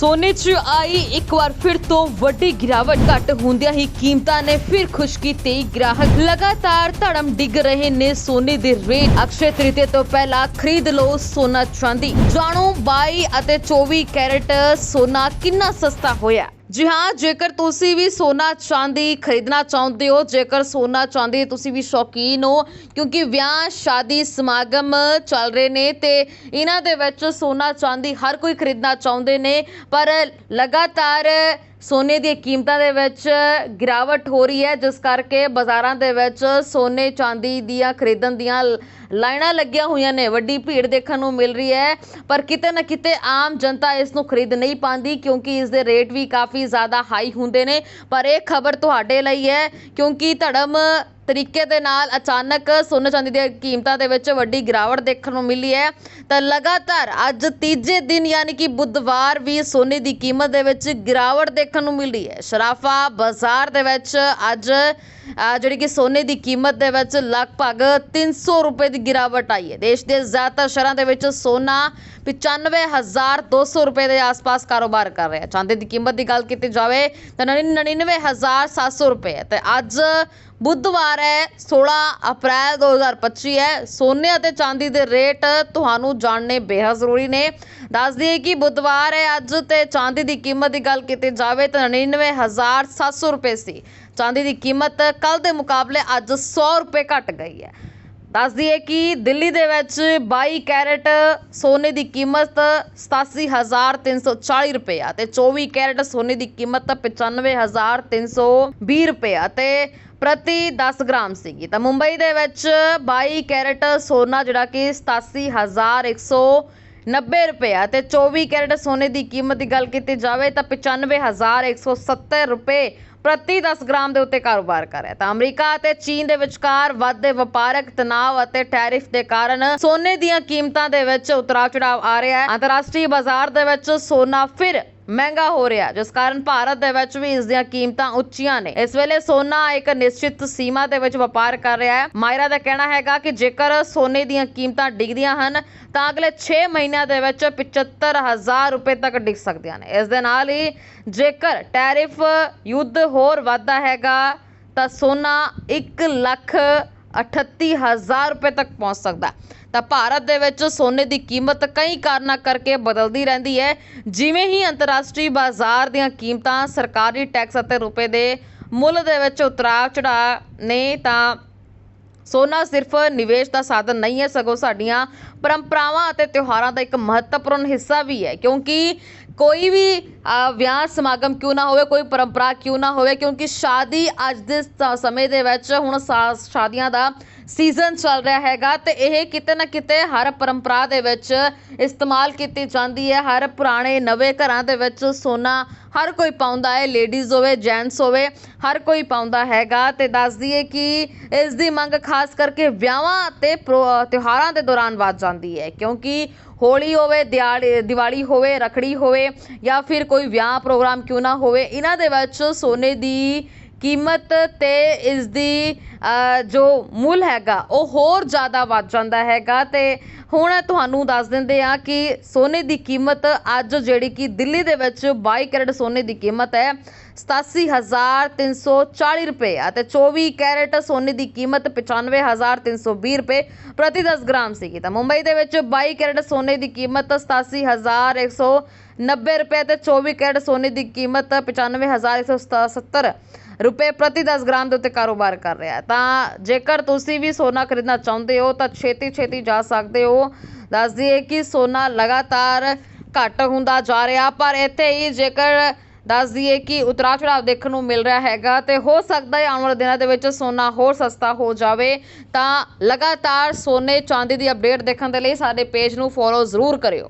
ਸੋਨੇ 'ਚ ਆਈ ਇੱਕ ਵਾਰ ਫਿਰ ਤੋਂ ਵੱਡੀ ਗਿਰਾਵਟ ਘਟ ਹੁੰਦਿਆਂ ਹੀ ਕੀਮਤਾਂ ਨੇ ਫਿਰ ਖੁਸ਼ਕੀ ਤੇ ਗ੍ਰਾਹਕ। ਲਗਾਤਾਰ ਧੜਮ ਡਿੱਗ ਰਹੇ ਨੇ ਸੋਨੇ ਦੇ ਰੇਟ। ਅਕਸ਼ੇ ਤ੍ਰਿਤੀਆ ਤੋਂ ਪਹਿਲਾਂ ਖਰੀਦ ਲਓ ਸੋਨਾ ਚਾਂਦੀ। ਜਾਣੋ 22 ਅਤੇ 24 ਕੈਰਟ ਸੋਨਾ ਕਿੰਨਾ ਸਸਤਾ ਹੋਇਆ। ਜੀ ਹਾਂ, ਜੇਕਰ ਤੁਸੀਂ ਵੀ ਸੋਨਾ ਚਾਂਦੀ ਖਰੀਦਣਾ ਚਾਹੁੰਦੇ ਹੋ, ਜੇਕਰ ਸੋਨਾ ਚਾਂਦੀ ਦੇ ਤੁਸੀਂ ਵੀ ਸ਼ੌਕੀਨ ਹੋ, ਕਿਉਂਕਿ ਵਿਆਹ, ਸ਼ਾਦੀ, ਸਮਾਗਮ ਚੱਲ ਰਹੇ ਨੇ ਤੇ ਇਹਨਾਂ ਦੇ ਵਿੱਚ ਸੋਨਾ ਚਾਂਦੀ ਹਰ ਕੋਈ ਖਰੀਦਣਾ ਚਾਹੁੰਦੇ ਨੇ, ਪਰ ਲਗਾਤਾਰ ਸੋਨੇ ਦੀਆਂ ਕੀਮਤਾਂ ਦੇ ਵਿੱਚ ਗਿਰਾਵਟ ਹੋ ਰਹੀ ਹੈ, ਜਿਸ ਕਰਕੇ ਬਾਜ਼ਾਰਾਂ ਦੇ ਵਿੱਚ ਸੋਨੇ, ਚਾਂਦੀ ਦੀਆਂ ਖਰੀਦਣ ਦੀਆਂ ਲ- ਲਾਈਨਾਂ ਲੱਗੀਆਂ ਹੋਈਆਂ ਨੇ। ਵੱਡੀ ਭੀੜ ਦੇਖਣ ਨੂੰ ਮਿਲ ਰਹੀ ਹੈ, ਪਰ ਕਿਤੇ ਨਾ ਕਿਤੇ ਆਮ ਜਨਤਾ ਇਸ ਨੂੰ ਖਰੀਦ ਨਹੀਂ ਪਾਉਂਦੀ, ਕਿਉਂਕਿ ਇਸ ਦੇ ਰੇਟ ਵੀ ਕਾਫੀ ਜ਼ਿਆਦਾ ਹਾਈ ਹੁੰਦੇ ਨੇ। ਪਰ ਇਹ ਖਬਰ ਤੁਹਾਡੇ ਲਈ ਹੈ, ਕਿਉਂਕਿ ਧੜਮ ਤਰੀਕੇ ਦੇ ਨਾਲ ਅਚਾਨਕ ਸੋਨੇ ਚਾਂਦੀ ਦੀਆਂ ਕੀਮਤਾਂ ਦੇ ਵਿੱਚ ਵੱਡੀ ਗਿਰਾਵਟ ਦੇਖਣ ਨੂੰ ਮਿਲੀ ਹੈ। ਤਾਂ ਲਗਾਤਾਰ ਅੱਜ ਤੀਜੇ ਦਿਨ ਯਾਨੀ ਕਿ ਬੁੱਧਵਾਰ ਵੀ ਸੋਨੇ ਦੀ ਕੀਮਤ ਦੇ ਵਿੱਚ ਗਿਰਾਵਟ ਦੇਖਣ ਨੂੰ ਮਿਲੀ ਹੈ। ਸ਼ਰਾਫਾ ਬਾਜ਼ਾਰ ਦੇ ਵਿੱਚ ਅੱਜ ਜਿਹੜੀ ਕਿ ਸੋਨੇ ਦੀ ਕੀਮਤ ਦੇ ਵਿੱਚ ਲਗਭਗ 300 ਰੁਪਏ ਦੀ ਗਿਰਾਵਟ ਆਈ ਹੈ। ਦੇਸ਼ ਦੇ ਜ਼ਿਆਦਾਤਰ ਸ਼ਹਿਰਾਂ ਦੇ ਵਿੱਚ ਸੋਨਾ 95200 ਰੁਪਏ ਦੇ ਆਸ-ਪਾਸ ਕਾਰੋਬਾਰ ਕਰ ਰਿਹਾ ਹੈ। ਚਾਂਦੀ ਦੀ ਕੀਮਤ ਦੀ ਗੱਲ ਕੀਤੀ ਜਾਵੇ ਤਾਂ 99700 ਰੁਪਏ ਹੈ। ਤੇ ਅੱਜ ਬੁੱਧਵਾਰ ਹੈ 16 ਅਪ੍ਰੈਲ 2025 ਹੈ। ਸੋਨੇ ਅਤੇ ਚਾਂਦੀ ਦੇ ਰੇਟ ਤੁਹਾਨੂੰ ਜਾਣਨੇ ਬੇਹੱਦ ਜ਼ਰੂਰੀ ਨੇ। ਦੱਸ ਦਈਏ ਕਿ ਬੁੱਧਵਾਰ ਹੈ, ਅੱਜ ਤੇ ਚਾਂਦੀ ਦੀ ਕੀਮਤ ਦੀ ਗੱਲ ਕੀਤੀ ਜਾਵੇ ਤਾਂ 99700 ਰੁਪਏ ਸੀ। ਚਾਂਦੀ ਦੀ ਕੀਮਤ ਕੱਲ ਦੇ ਮੁਕਾਬਲੇ ਅੱਜ 100 ਰੁਪਏ ਘਟ ਗਈ ਹੈ। ਦੱਸ ਦਈਏ ਕਿ ਦਿੱਲੀ ਦੇ ਵਿੱਚ 22 ਕੈਰਟ ਸੋਨੇ ਦੀ ਕੀਮਤ 87340 ਰੁਪਏ ਆ ਤੇ 24 ਕੈਰਟ ਸੋਨੇ ਦੀ ਕੀਮਤ 95320 ਰੁਪਏ ਆ ਤੇ ਪ੍ਰਤੀ 10 ਗ੍ਰਾਮ ਸੀਗੀ। ਤਾਂ ਮੁੰਬਈ ਦੇ ਵਿੱਚ 22 ਕੈਰਟ ਸੋਨਾ, ਜਿਹੜਾ ਕਿ 87190 ਰੁਪਏ ਆ ਤੇ 24 ਕੈਰਟ ਸੋਨੇ ਦੀ ਕੀਮਤ ਦੀ ਗੱਲ ਕੀਤੀ ਜਾਵੇ ਤਾਂ 95170 ਰੁਪਏ ਪ੍ਰਤੀ 10 ਗ੍ਰਾਮ ਦੇ ਉੱਤੇ ਕਾਰੋਬਾਰ ਕਰ ਰਿਹਾ ਤਾਂ ਅਮਰੀਕਾ ਅਤੇ ਚੀਨ ਦੇ ਵਿਚਕਾਰ ਵੱਧਦੇ ਵਪਾਰਕ ਤਣਾਅ ਅਤੇ ਟੈਰਿਫ ਦੇ ਕਾਰਨ ਸੋਨੇ ਦੀਆਂ ਕੀਮਤਾਂ ਦੇ ਵਿੱਚ ਉਤਰਾਅ ਚੜਾਅ ਆ ਰਿਹਾ ਹੈ। ਅੰਤਰਰਾਸ਼ਟਰੀ ਬਾਜ਼ਾਰ ਦੇ ਵਿੱਚ ਸੋਨਾ ਫਿਰ ਮਹਿੰਗਾ ਹੋ ਰਿਹਾ ਜਿਸ ਕਾਰਨ ਭਾਰਤ ਦੇ ਵਿੱਚ ਵੀ ਇਸ ਦੀਆਂ ਕੀਮਤਾਂ ਉੱਚੀਆਂ ਨੇ। ਇਸ ਵੇਲੇ ਸੋਨਾ ਇੱਕ ਨਿਸ਼ਚਿਤ ਸੀਮਾ ਦੇ ਵਿੱਚ ਵਪਾਰ ਕਰ ਰਿਹਾ ਹੈ। ਮਾਇਰਾ ਦਾ ਕਹਿਣਾ ਹੈਗਾ ਕਿ ਜੇਕਰ ਸੋਨੇ ਦੀਆਂ ਕੀਮਤਾਂ ਡਿੱਗਦੀਆਂ ਹਨ, ਤਾਂ ਅਗਲੇ 6 ਮਹੀਨਿਆਂ ਦੇ ਵਿੱਚ 75000 ਰੁਪਏ ਤੱਕ ਡਿੱਗ ਸਕਦੀਆਂ ਨੇ। ਇਸ ਦੇ ਨਾਲ ਹੀ ਜੇਕਰ ਟੈਰਿਫ ਯੁੱਧ ਹੋਰ ਵੱਧਦਾ ਹੈਗਾ, ਤਾਂ ਸੋਨਾ 1 ਲੱਖ 38000 ਰੁਪਏ ਤੱਕ ਪਹੁੰਚ ਸਕਦਾ ਤਾਂ ਭਾਰਤ ਦੇ ਵਿੱਚ ਸੋਨੇ ਦੀ ਕੀਮਤ ਕਈ ਕਾਰਨਾਂ ਕਰਕੇ ਬਦਲਦੀ ਰਹਿੰਦੀ ਹੈ। ਜਿਵੇਂ ਹੀ ਅੰਤਰਰਾਸ਼ਟਰੀ ਬਾਜ਼ਾਰ ਦੀਆਂ ਕੀਮਤਾਂ ਸਰਕਾਰੀ ਟੈਕਸ ਅਤੇ ਰੁਪਏ ਦੇ ਮੁੱਲ ਦੇ ਵਿੱਚ ਉਤਰਾਅ ਚੜਾਅ ਨੇ ਤਾਂ ਸੋਨਾ ਸਿਰਫ ਨਿਵੇਸ਼ ਦਾ ਸਾਧਨ ਨਹੀਂ ਹੈ, ਸਗੋਂ ਸਾਡੀਆਂ ਪਰੰਪਰਾਵਾਂ ਅਤੇ ਤਿਉਹਾਰਾਂ ਦਾ ਇੱਕ ਮਹੱਤਵਪੂਰਨ ਹਿੱਸਾ ਵੀ ਹੈ। ਕਿਉਂਕਿ ਕੋਈ ਵੀ ਵਿਆਹ ਸਮਾਗਮ ਕਿਉਂ ਨਾ ਹੋਵੇ, ਕੋਈ ਪਰੰਪਰਾ ਕਿਉਂ ਨਾ ਹੋਵੇ, ਕਿਉਂਕਿ ਸ਼ਾਦੀ ਅੱਜ ਦੇ ਸਮੇਂ ਦੇ ਵਿੱਚ ਹੁਣ ਸਾ- ਸ਼ਾਦੀਆਂ ਦਾ ਸੀਜ਼ਨ ਚੱਲ ਰਿਹਾ ਹੈਗਾ ਤੇ ਇਹ ਕਿਤੇ ਨਾ ਕਿਤੇ ਹਰ ਪਰੰਪਰਾ ਦੇ ਵਿੱਚ ਇਸਤੇਮਾਲ ਕੀਤੀ ਜਾਂਦੀ ਹੈ। ਹਰ ਪੁਰਾਣੇ ਨਵੇਂ ਘਰਾਂ ਦੇ ਵਿੱਚ ਸੋਨਾ ਹਰ ਕੋਈ ਪਾਉਂਦਾ ਹੈ ਲੇਡੀਜ਼ ਹੋਵੇ ਜੈਂਟਸ ਹੋਵੇ, ਹਰ ਕੋਈ ਪਾਉਂਦਾ ਹੈਗਾ ਤੇ ਦੱਸ ਦਈਏ ਕਿ ਇਸ ਦੀ ਮੰਗ ਖਾਸ ਕਰਕੇ ਵਿਆਹਾਂ ਅਤੇ ਪ੍ਰੋ- ਤਿਉਹਾਰਾਂ ਦੇ ਦੌਰਾਨ ਵੱਧ ਜਾਂਦੀ ਹੈ, ਕਿਉਂਕਿ ਹੋਲੀ ਹੋਵੇ ਦਿਹਾੜੀ ਦੀਵਾਲੀ ਹੋਵੇ, ਰੱਖੜੀ ਹੋਵੇ ਜਾਂ ਫਿਰ ਕੋਈ ਵਿਆਹ ਪ੍ਰੋਗਰਾਮ ਕਿਉਂ ਨਾ ਹੋਵੇ, ਇਹਨਾਂ ਦੇ ਵਿੱਚ ਸੋਨੇ ਦੀ ਕੀਮਤ ਅਤੇ ਇਸ ਦੀ ਜੋ ਮੁੱਲ ਹੈਗਾ, ਉਹ ਹੋਰ ਜ਼ਿਆਦਾ ਵੱਧ ਜਾਂਦਾ ਹੈਗਾ। ਅਤੇ ਹੁਣ ਤੁਹਾਨੂੰ ਦੱਸ ਦਿੰਦੇ ਹਾਂ ਕਿ ਸੋਨੇ ਦੀ ਕੀਮਤ ਅੱਜ ਜਿਹੜੀ ਕਿ ਦਿੱਲੀ ਦੇ ਵਿੱਚ ਬਾਈ ਕੈਰਟ ਸੋਨੇ ਦੀ ਕੀਮਤ ਹੈ 87340 ਰੁਪਏ ਅਤੇ 24 ਕੈਰਟ ਸੋਨੇ ਦੀ ਕੀਮਤ 95320 ਰੁਪਏ ਪ੍ਰਤੀ 10 ਗ੍ਰਾਮ ਸੀਗੀ। ਤਾਂ ਮੁੰਬਈ ਦੇ ਵਿੱਚ ਬਾਈ ਕੈਰਟ ਸੋਨੇ ਦੀ ਕੀਮਤ 87190 ਰੁਪਏ ਅਤੇ ਚੌਵੀ ਕੈਰਟ ਸੋਨੇ ਦੀ ਕੀਮਤ 95170 ਰੁਪਏ ਪ੍ਰਤੀ 10 ਗ੍ਰਾਮ ਦੇ ਉੱਤੇ ਕਾਰੋਬਾਰ ਕਰ ਰਿਹਾ ਹੈ। ਤਾਂ ਜੇਕਰ ਤੁਸੀਂ ਵੀ ਸੋਨਾ ਖਰੀਦਣਾ ਚਾਹੁੰਦੇ ਹੋ, ਤਾਂ ਛੇਤੀ ਛੇਤੀ ਜਾ ਸਕਦੇ ਹੋ। ਦੱਸ ਦਈਏ ਕਿ ਸੋਨਾ ਲਗਾਤਾਰ ਘਟ ਹੁੰਦਾ ਜਾ ਰਿਹਾ, ਪਰ ਇੱਥੇ ਹੀ ਜੇਕਰ ਦੱਸ ਦਈਏ ਕਿ ਉਤਰਾਅ ਚੜਾਵ ਦੇਖਣ ਨੂੰ ਮਿਲ ਰਿਹਾ ਹੈਗਾ ਤੇ ਹੋ ਸਕਦਾ ਹੈ ਆਉਣ ਵਾਲੇ ਦਿਨਾਂ ਦੇ ਵਿੱਚ ਸੋਨਾ ਹੋਰ ਸਸਤਾ ਹੋ ਜਾਵੇ। ਤਾਂ ਲਗਾਤਾਰ ਸੋਨੇ ਚਾਂਦੀ ਦੀ ਅਪਡੇਟ ਦੇਖਣ ਦੇ ਲਈ ਸਾਡੇ ਪੇਜ ਨੂੰ ਫੋਲੋ ਜ਼ਰੂਰ ਕਰਿਓ।